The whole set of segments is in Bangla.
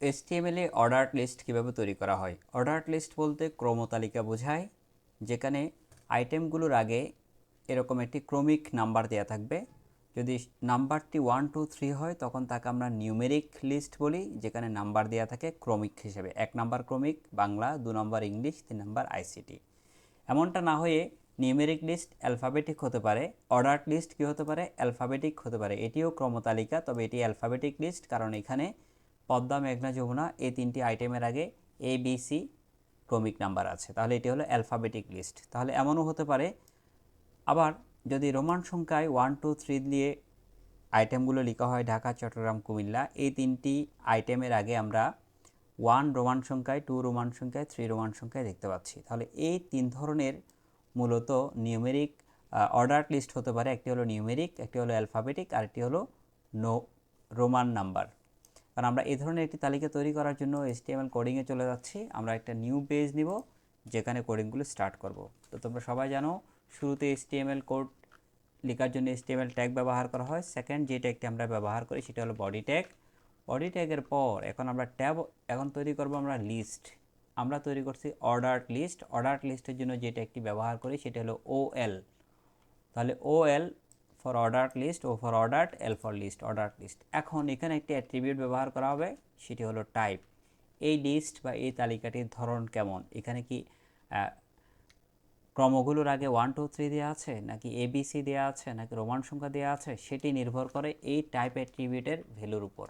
এসটিএমএল অর্ডার লিস্ট কীভাবে তৈরি করা হয়? অর্ডার লিস্ট বলতে ক্রমতালিকা বোঝায়, যেখানে আইটেমগুলোর আগে এরকম একটি ক্রমিক নাম্বার দেওয়া থাকবে। যদি নাম্বারটি ওয়ান টু থ্রি হয়, তখন তাকে আমরা নিউমেরিক লিস্ট বলি, যেখানে নাম্বার দেওয়া থাকে ক্রমিক হিসেবে। এক নাম্বার ক্রমিক, বাংলা, দু নম্বর ইংলিশ, তিন নম্বর আইসিটি এমনটা না হয়ে নিউমেরিক লিস্ট অ্যালফাবেটিক হতে পারে অর্ডার লিস্ট কী হতে পারে? অ্যালফাবেটিক হতে পারে। এটিও ক্রমতালিকা তবে এটি অ্যালফাবেটিক লিস্ট কারণ এখানে পদ্মা, মেঘনা, যমুনা এই তিনটি আইটেমের আগে এ বি সি ক্রমিক নাম্বার আছে। তাহলে এটি হলো অ্যালফাবেটিক লিস্ট তাহলে এমনও হতে পারে, আবার যদি রোমান সংখ্যায় ওয়ান টু থ্রি দিয়ে আইটেমগুলো লেখা হয়, ঢাকা, চট্টগ্রাম, কুমিল্লা, এই তিনটি আইটেমের আগে আমরা ওয়ান রোমান সংখ্যায় টু রোমান সংখ্যায় থ্রি রোমান সংখ্যায় দেখতে পাচ্ছি। তাহলে এই তিন ধরনের মূলত নিউমেরিক অর্ডার লিস্ট হতে পারে। একটি হলো নিউমেরিক একটি হলো অ্যালফাবেটিক আর একটি হলো নো রোমান নাম্বার। কারণ আমরা এই ধরনের একটি তালিকা তৈরি করার জন্য এসটিএমএল কোডিংয়ে চলে যাচ্ছি। আমরা একটা নিউ পেজ নিব, যেখানে কোডিংগুলো স্টার্ট করব। তো তোমরা সবাই জানো, শুরুতে এসটিএমএল কোড লেখার জন্য এসটিএমএল ট্যাগ ব্যবহার করা হয়। সেকেন্ড যে ট্যাগটি আমরা ব্যবহার করি, সেটা হলো বডি ট্যাগ বডি ট্যাগের পর এখন আমরা ট্যাব এখন তৈরি করব আমরা লিস্ট আমরা তৈরি করছি অর্ডার লিস্ট অর্ডার লিস্টের জন্য যে ট্যাগটি ব্যবহার করি, সেটা হলো ও এল তাহলে O L for order list O for order L for list order list এখন এখানে একটি অ্যাট্রিবিউট ব্যবহার করা হবে, সেটি হলো টাইপ এই লিস্ট বা এই তালিকাটির ধরন কেমন? এখানে কি ক্রমগুলোর আগে ওয়ান টু থ্রি দেওয়া আছে, নাকি এবিসি দেওয়া আছে, নাকি রোমান সংখ্যা দেওয়া আছে? সেটি নির্ভর করে এই টাইপ অ্যাট্রিবিউটের ভ্যালুর উপর।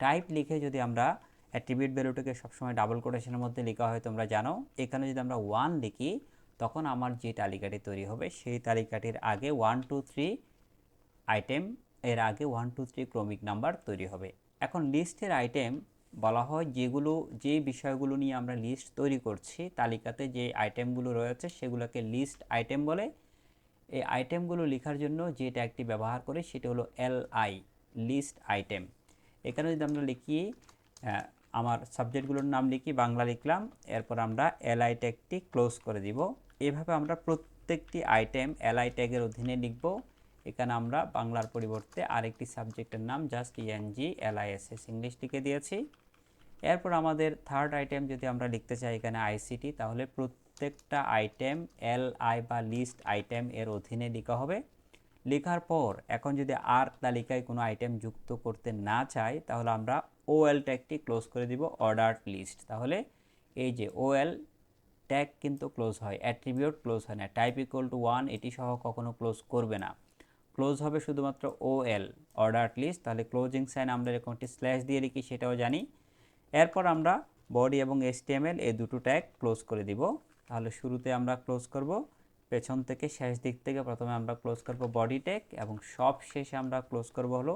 টাইপ লিখে যদি আমরা অ্যাট্রিবিউট ভ্যালুটাকে সবসময় ডাবল কোটেশনের মধ্যে লেখা হয়, তোমরা জানো। এখানে যদি আমরা ওয়ান লিখি, তখন আমার যে তালিকাটি তৈরি হবে, সেই তালিকাটির আগে ওয়ান টু থ্রি আইটেম এর আগে ওয়ান টু থ্রি ক্রমিক নাম্বার তৈরি হবে। এখন লিস্টের আইটেম বলা হয় যেগুলো, যে বিষয়গুলো নিয়ে আমরা লিস্ট তৈরি করছি, তালিকাতে যে আইটেমগুলো রয়েছে সেগুলোকে লিস্ট আইটেম বলে। এই আইটেমগুলো লেখার জন্য যে ট্যাগটি ব্যবহার করে সেটা হলো এল আই লিস্ট আইটেম এখানে যদি আমরা লিখি আমার সাবজেক্টগুলোর নাম লিখি, বাংলা লিখলাম, এরপর আমরা এল আই ট্যাগটি ক্লোজ করে দিব। এভাবে আমরা প্রত্যেকটি আইটেম এল আই ট্যাগের অধীনে লিখব। এখানে আমরা বাংলার পরিবর্তে আরেকটি সাবজেক্টের নাম জাস্ট ইএনজি এলআইএসএস ইংলিশ লিখে দিয়েছি। এরপর আমাদের থার্ড আইটেম যদি আমরা লিখতে চাই এখানে আইসিটি তাহলে প্রত্যেকটা আইটেম এল আই বা লিস্ট আইটেম এর অধীনে লেখা হবে। লেখার পর এখন যদি আর তালিকায় কোনো আইটেম যুক্ত করতে না চাই, তাহলে আমরা ওএল ট্যাগটি ক্লোজ করে দিব অর্ডার লিস্ট তাহলে এই যে ওএল ট্যাগ কিন্তু ক্লোজ হয় অ্যাট্রিবিউট ক্লোজ হয় না টাইপ ইকুয়াল টু ওয়ান এটি সহ কখনো ক্লোজ করবে না। ক্লোজ হবে শুধুমাত্র ও এল অর্ডার লিস্ট তাহলে ক্লোজিং সাইন আমরা এরকম একটি স্ল্যাশ দিয়ে লিখি, সেটাও জানি। এরপর আমরা বডি এবং এসটিএমএল এই দুটো ট্যাগ ক্লোজ করে দিব। তাহলে শুরুতে আমরা ক্লোজ করব, পেছন থেকে শেষ দিক থেকে প্রথমে আমরা ক্লোজ করব বডি ট্যাগ এবং সব শেষে আমরা ক্লোজ করব হলো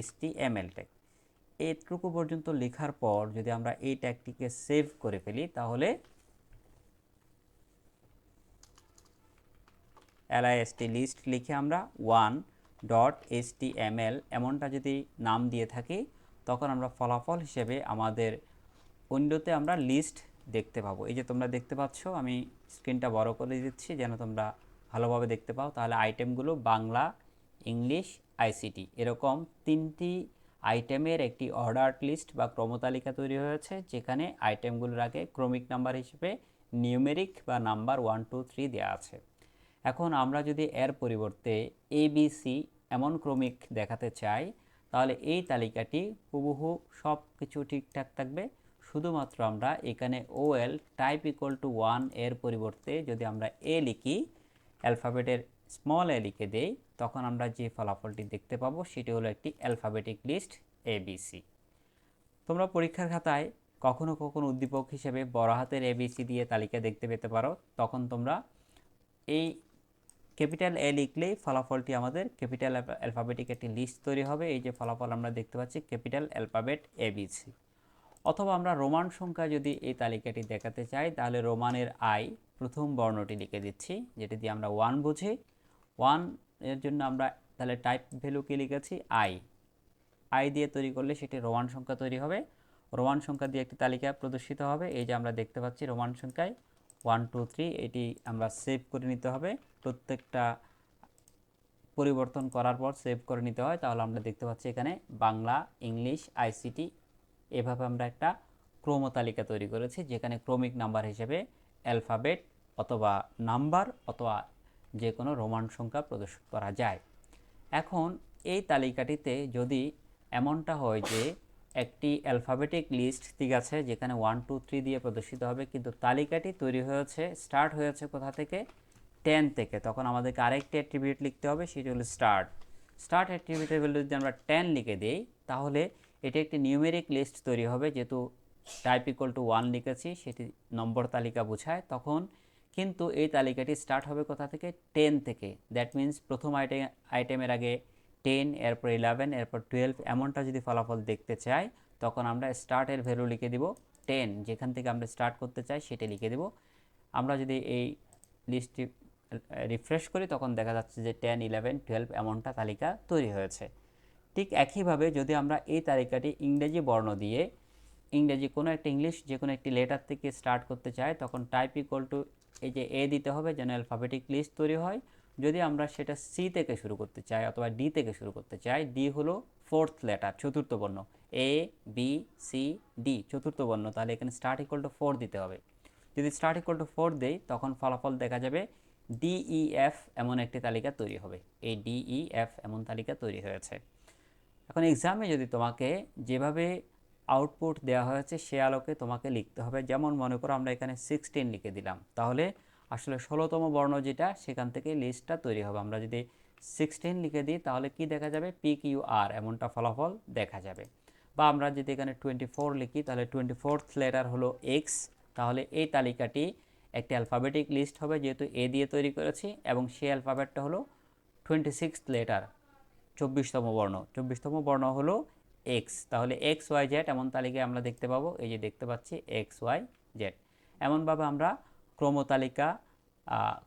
এসটিএমএল ট্যাগ এইটুকু পর্যন্ত লেখার পর যদি আমরা এই ট্যাগটিকে সেভ করে ফেলি, তাহলে এলআইএসটি লিস্ট লিখে আমরা ওয়ান ডট এসটিএমএল এমনটা যদি নাম দিয়ে থাকি, তখন আমরা ফলাফল হিসেবে আমাদের উইন্ডোতে আমরা লিস্ট দেখতে পাবো। এই যে তোমরা দেখতে পাচ্ছ, আমি স্ক্রিনটা বড় করে দিচ্ছি যেন তোমরা ভালোভাবে দেখতে পাও। তাহলে আইটেমগুলো বাংলা ইংলিশ আইসিটি এরকম তিনটি আইটেমের একটি অর্ডার লিস্ট বা ক্রমতালিকা তৈরি হয়েছে, যেখানে আইটেমগুলোর আগে ক্রমিক নাম্বার হিসেবে নিউমেরিক বা নাম্বার ওয়ান টু থ্রি দেওয়া আছে। এখন আমরা যদি এর পরিবর্তে এ বি সি এমন ক্রমিক দেখাতে চাই, তাহলে এই তালিকাটি হুবহু সব কিছু ঠিকঠাক থাকবে। শুধুমাত্র আমরা এখানে O L type equal to ওয়ানের পরিবর্তে যদি আমরা এ লিখি অ্যালফাবেটের স্মল এ লিখে দেই, তখন আমরা যে ফলাফলটি দেখতে পাবো সেটি হলো একটি alphabetic list A B C তোমরা পরীক্ষার খাতায় কখনো কখনো উদ্দীপক হিসেবে বড় হাতের এবিসি দিয়ে তালিকা দেখতে পেতে পারো। তখন তোমরা এই ক্যাপিটাল এ লিখলেই ফলাফলটি আমাদের ক্যাপিটাল অ্যালফাবেটিক একটি লিস্ট তৈরি হবে। এই যে ফলাফল আমরা দেখতে পাচ্ছি, ক্যাপিটাল অ্যালফাবেট এবিসি অথবা আমরা রোমান সংখ্যা যদি এই তালিকাটি দেখাতে চাই, তাহলে রোমানের আই প্রথম বর্ণটি লিখে দিচ্ছি, যেটি দিয়ে আমরা ওয়ান বুঝি। ওয়ানের জন্য আমরা তাহলে টাইপ ভ্যালু কি লিখেছি? আই আই দিয়ে তৈরি করলে সেটি রোমান সংখ্যা তৈরি হবে। রোমান সংখ্যা দিয়ে একটি তালিকা প্রদর্শিত হবে। এই যে আমরা দেখতে পাচ্ছি রোমান সংখ্যায় ওয়ান টু থ্রি এটি আমরা সেভ করে নিতে হবে। প্রত্যেকটা পরিবর্তন করার পর সেভ করে নিতে হয়। তাহলে আমরা দেখতে পাচ্ছি এখানে বাংলা, ইংলিশ আইসিটি এভাবে আমরা একটা ক্রম তালিকা তৈরি করেছি, যেখানে ক্রমিক নাম্বার হিসেবে অ্যালফাবেট অথবা নাম্বার অথবা যে কোনো রোমান সংখ্যা প্রদর্শন করা যায়। এখন এই তালিকাটিতে যদি এমনটা হয় যে একটি অ্যালফাবেটিক লিস্ট ঠিক আছে, যেখানে ওয়ান টু থ্রি দিয়ে প্রদর্শিত হবে, কিন্তু তালিকাটি তৈরি হয়েছে স্টার্ট হয়েছে কোথা থেকে? টেন থেকে। তখন আমাদেরকে আরেকটি অ্যাট্রিবিউট লিখতে হবে, সেটি হলো স্টার্ট স্টার্ট অ্যাট্রিবিউটের ভ্যালু যদি আমরা টেন লিখে দিই, তাহলে এটি একটি নিউমেরিক লিস্ট তৈরি হবে, যেহেতু টাইপ ইকুয়াল টু ওয়ান লিখেছি, সেটি নম্বর তালিকা বোঝায়, তখন কিন্তু এই তালিকাটি স্টার্ট হবে কোথা থেকে? টেন থেকে। দ্যাট মিন্স প্রথম আইটেম আইটেমের আগে টেন এরপর ইলেভেন এরপর টুয়েলভ এমনটা যদি ফলাফল দেখতে চাই, তখন আমরা স্টার্টের ভ্যালু লিখে দিব টেন যেখান থেকে আমরা স্টার্ট করতে চাই, সেটা লিখে দেব। আমরা যদি এই লিস্টটি রিফ্রেশ করি, তখন দেখা যাচ্ছে যে টেন ইলেভেন টুয়েলভ এমনটা তালিকা তৈরি হয়েছে। ঠিক একইভাবে যদি আমরা এই তালিকাটি ইংরেজি বর্ণ দিয়ে, ইংরেজি কোনো একটা ইংলিশ যে কোনো একটি লেটার থেকে স্টার্ট করতে চাই, তখন টাইপ ইকুয়াল টু এই যে এ দিতে হবে, যেন অ্যালফাবেটিক লিস্ট তৈরি হয়। যদি আমরা সেটা সি থেকে শুরু করতে চাই অথবা ডি থেকে শুরু করতে চাই ডি হলো ফোর্থ লেটার চতুর্থ বর্ণ। এ বি সি ডি চতুর্থ বর্ণ। তাহলে এখানে স্টার্ট ইকুয়াল টু ফোর দিতে হবে। যদি স্টার্ট ইকুয়াল টু ফোর দেই, তখন ফলাফল দেখা যাবে ডিইএফ এমন একটি তালিকা তৈরি হবে। এই ডিইএফ এমন তালিকা তৈরি হয়েছে। এখন এক্সামে যদি তোমাকে যেভাবে আউটপুট দেওয়া হয়েছে, সে আলোকে তোমাকে লিখতে হবে। যেমন মনে করো আমরা এখানে সিক্সটিন লিখে দিলাম। তাহলে আসলে ষোলোতম বর্ণ যেটা, সেখান থেকে লিস্টটা তৈরি হবে। আমরা যদি সিক্সটিন লিখে দিই, তাহলে কি দেখা যাবে? পি কিউ আর এমনটা ফলাফল দেখা যাবে। বা আমরা যদি এখানে টোয়েন্টি ফোর লিখি, তাহলে টোয়েন্টি ফোর্থ লেটার হলো এক্স তাহলে এই তালিকাটি একটি অ্যালফাবেটিক লিস্ট হবে, যেহেতু এ দিয়ে তৈরি করেছি, এবং সেই অ্যালফাবেটটা হলো টোয়েন্টি সিক্স লেটার চব্বিশতম বর্ণ। চব্বিশতম বর্ণ হলো এক্স তাহলে এক্স ওয়াই জেড এমন তালিকায় আমরা দেখতে পাবো। এই যে দেখতে পাচ্ছি এক্স ওয়াই জেড এমনভাবে আমরা ক্রম তালিকা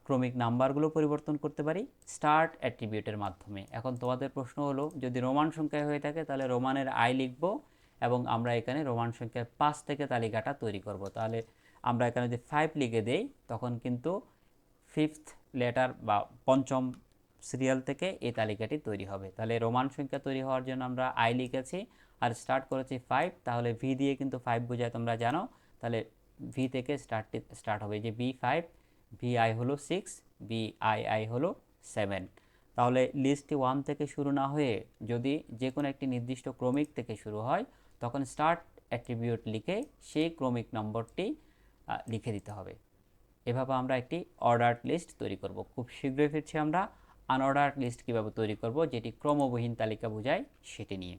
ক্রমিক নাম্বারগুলো পরিবর্তন করতে পারি। স্টার্ট অ্যাট্রিবিউটের মাধ্যমে। এখন তোমাদের প্রশ্ন হলো, যদি রোমান সংখ্যায় হয়ে থাকে, তাহলে রোমানের আই লিখব এবং আমরা এখানে রোমান সংখ্যার পাঁচ থেকে তালিকাটা তৈরি করব। তাহলে আমরা এখানে যদি ফাইভ লিখে দেই, তখন কিন্তু ফিফথ লেটার বা পঞ্চম সিরিয়াল থেকে এই তালিকাটি তৈরি হবে। তাহলে রোমান সংখ্যা তৈরি হওয়ার জন্য আমরা আই লিখেছি। আর স্টার্ট করেছি ফাইভ তাহলে ভি দিয়ে কিন্তু ফাইভ বোঝায়, তোমরা জানো। তাহলে ভি থেকে স্টার্ট স্টার্ট হবে যে বি ফাইভ ভি আই হলো সিক্স বি আই আই হলো সেভেন তাহলে লিস্টটি ওয়ান থেকে শুরু না হয়ে যদি যে কোনো একটি নির্দিষ্ট ক্রমিক থেকে শুরু হয়, তখন স্টার্ট অ্যাট্রিবিউট লিখে সেই ক্রমিক নম্বরটি লিখে দিতে হবে। এভাবে আমরা একটি অর্ডার লিস্ট তৈরি করব। খুব শীঘ্রই ফিরছি আমরা। আনঅর্ডার লিস্ট কীভাবে তৈরি করব, যেটি ক্রমবহীন তালিকা বোঝায় সেটি নিয়ে।